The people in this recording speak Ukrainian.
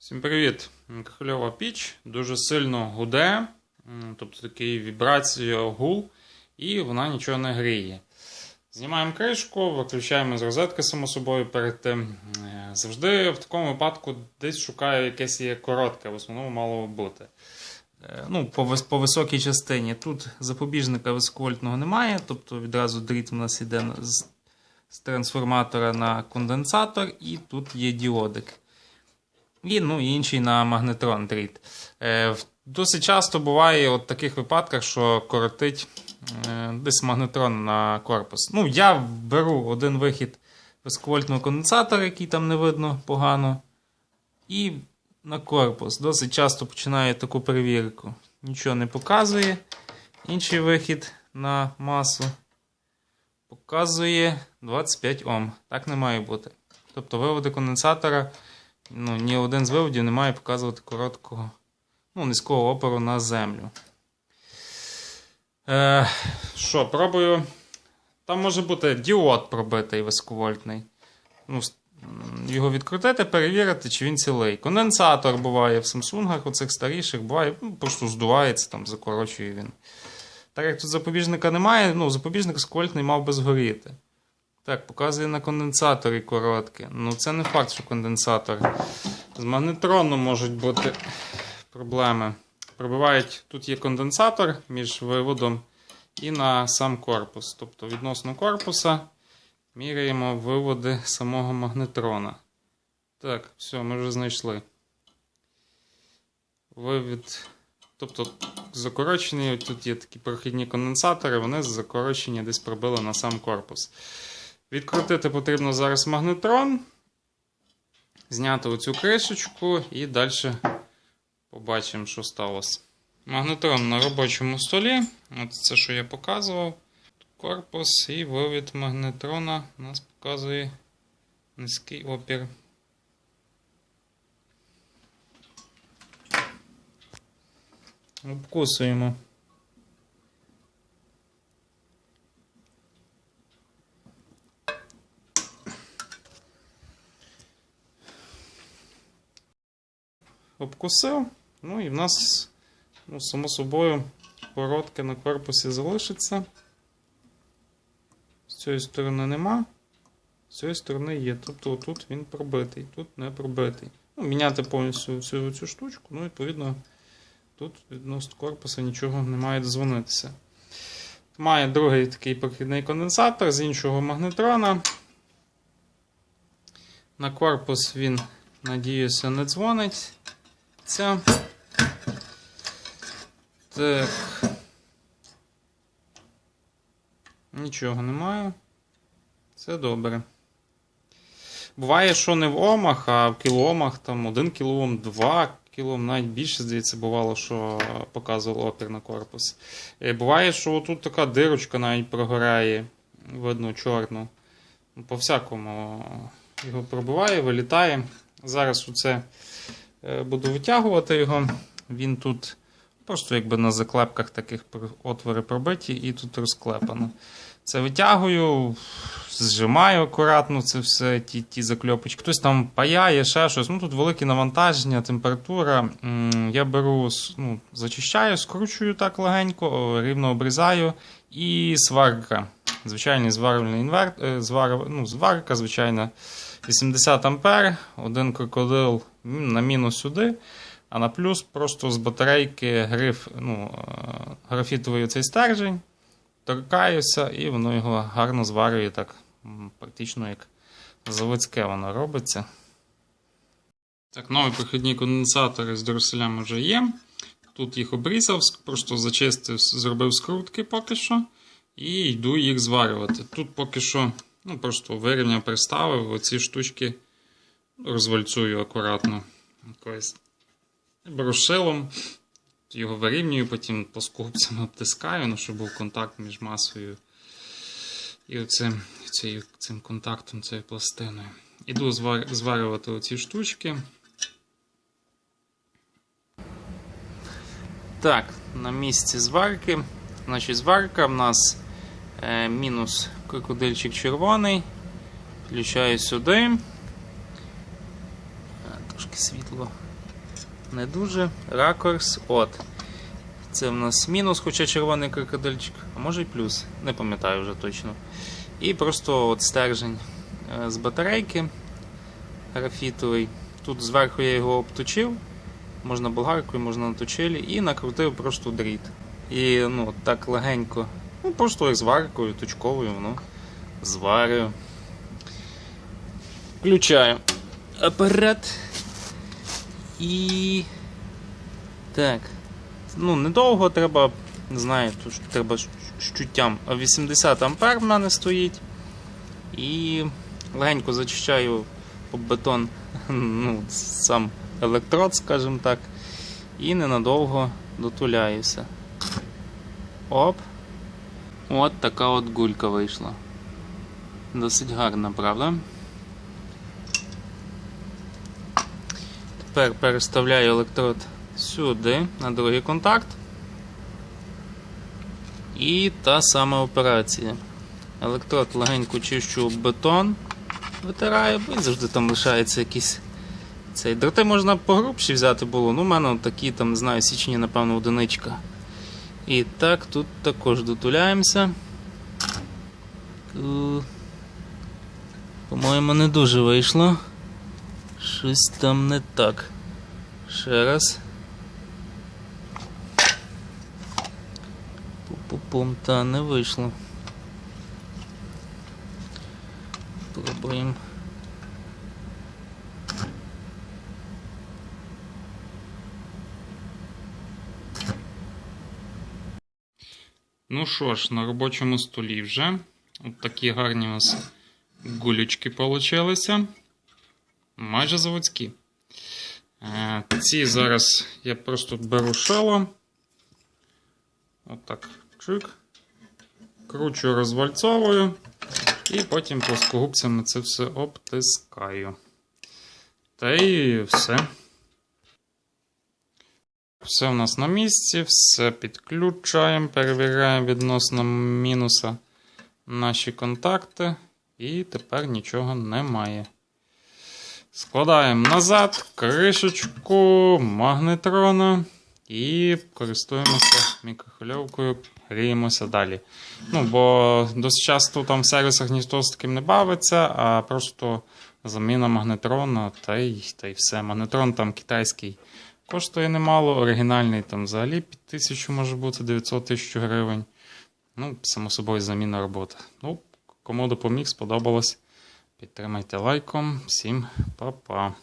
Всім привіт! Кахельова піч дуже сильно гуде, тобто такий вібрація, гул, і вона нічого не гріє. Знімаємо кришку, виключаємо з розетки, само собою, перед тим. Е, Завжди в такому випадку десь шукаю якесь є коротке, в основному мало бути. Е, Ну, по, по високій частині. Тут запобіжника високовольтного немає, тобто відразу дріт у нас йде з, з трансформатора на конденсатор, і тут є діодик. І ну, інший на магнетрон дріт. Е, досить часто буває от таких випадках, що коротить е, десь магнетрон на корпус. Ну, я беру один вихід високовольтного конденсатора, який там не видно погано. І на корпус. Досить часто починаю таку перевірку. Нічого не показує. Інший вихід на масу показує 25 Ом. Так не має бути. Тобто виводи конденсатора ну, ні один з виводів не має показувати короткого, ну, низького опору на землю. Е, що, пробую. Там може бути діод пробитий високовольтний. Ну, його відкрутити, перевірити, чи він цілий. Конденсатор буває в Samsung, оцих старіших, буває, ну, просто здувається, там, закорочує він. Так як тут запобіжника немає, ну, запобіжник високовольтний мав би згоріти. Так, показує на конденсаторі коротке. Ну, це не факт, що конденсатор. З магнетроном можуть бути проблеми. Пробивають, тут є конденсатор між виводом і на сам корпус. Тобто відносно корпуса міряємо виводи самого магнетрона. Так, все, ми вже знайшли. Вивід. Тобто закорочені, тут є такі прохідні конденсатори, вони закорочені десь пробили на сам корпус. Відкрутити потрібно зараз магнетрон, зняти оцю кришечку і далі побачимо, що сталося. Магнетрон на робочому столі. От це, що я показував. Корпус і вивід магнетрона нас показує низький опір. Обкусуємо. Обкусив. Ну і в нас, ну, само собою, коротке на корпусі залишиться. З цієї сторони нема. З цієї сторони є. Тобто тут він пробитий, тут не пробитий. Ну, міняти повністю всю цю штучку. Ну, відповідно, тут відносно корпуса нічого не має дзвонитися. Має другий такий прохідний конденсатор з іншого магнетрона. На корпус він, надіюся, не дзвонить. Ця. Так. Нічого немає. Це добре. Буває, що не в омах, а в кілоомах, там 1 кілоом, 2 кілоом, навіть більше, здається, бувало, що показував опір на корпус. Е, Буває, що тут така дирочка навіть прогорає, видно чорну. По всякому його пробиває, вилітає. Зараз оце Буду витягувати його. Він тут просто якби на заклепках таких отвори пробиті і тут розклепано. Це витягую, зжимаю акуратно це все, ті, ті закльопочки. Хтось там паяє, ще щось. Ну тут велике навантаження, температура. Я беру, ну, зачищаю, скручую так легенько, рівно обрізаю і сварка. Звичайний зварювальний інверт, е, звар, ну, зварка, звичайна. 80 ампер, один крокодил на мінус сюди, а на плюс просто з батарейки гриф, ну, е, графітовий цей стержень, торкаюся, і воно його гарно зварює так, практично як заводське воно робиться. Так, нові прохідні конденсатори з дороселями вже є. Тут їх обрізав, просто зачистив, зробив скрутки поки що. І йду їх зварювати. Тут поки що ну, просто вирівняв, приставив, оці штучки розвальцюю акуратно. Якоюсь брошилом. Його вирівнюю, потім по скобцям обтискаю, ну, щоб був контакт між масою і оцим, цією, цим контактом, цією пластиною. Іду звар, зварювати оці штучки. Так, на місці зварки. Значить, зварка в нас е, мінус крокодильчик червоний. Включаю сюди. Е, Трошки світло не дуже. Ракурс, от. Це в нас мінус, хоча червоний крокодильчик, а може й плюс, не пам'ятаю вже точно. І просто от стержень е, з батарейки графітовий. Тут зверху я його обточив, можна болгаркою, можна на точилі, і накрутив просто дріт. І ну, так легенько, ну просто як зваркою, точковою, воно зварюю. Включаю апарат. І. Так. Ну, недовго треба, не знаю, тут треба. А 80 ампер в мене стоїть. І легенько зачищаю об бетон ну, сам електрод, скажімо так. І ненадовго дотуляюся. Оп. От така от гулька вийшла. Досить гарна, правда? Тепер переставляю електрод сюди, на другий контакт. І та сама операція. Електрод легенько чищу бетон, витираю, бо завжди там лишається якийсь. Цей дроти можна погрубші взяти було, ну, у мене такі, там, не знаю, січні, напевно, одиничка. І так, тут також дотуляємося. Е, По-моєму, не дуже вийшло. Щось там не так. Ще раз. Пу-пу-пум, та не вийшло. Пробуємо. Ну що ж, на робочому столі вже. От такі гарні у нас гулючки получилися. Майже заводські. Е, Ці зараз я просто беру шало. Отак. Чик. Кручу розвальцовую. І потім плоскогубцями це все обтискаю. Та і все. Все у нас на місці, все підключаємо, перевіряємо відносно мінуса наші контакти. І тепер нічого немає. Складаємо назад кришечку магнетрона і користуємося мікрохвильовкою, гріємося далі. Ну, бо досить часто там в сервісах ніхто з таким не бавиться, а просто заміна магнетрона та й, та й все. Магнетрон там китайський коштує немало, оригінальний там взагалі під тисячу може бути 900 тисяч гривень. Ну, само собою, заміна роботи. Ну, кому допоміг, сподобалось. Підтримайте лайком. Всім па-па.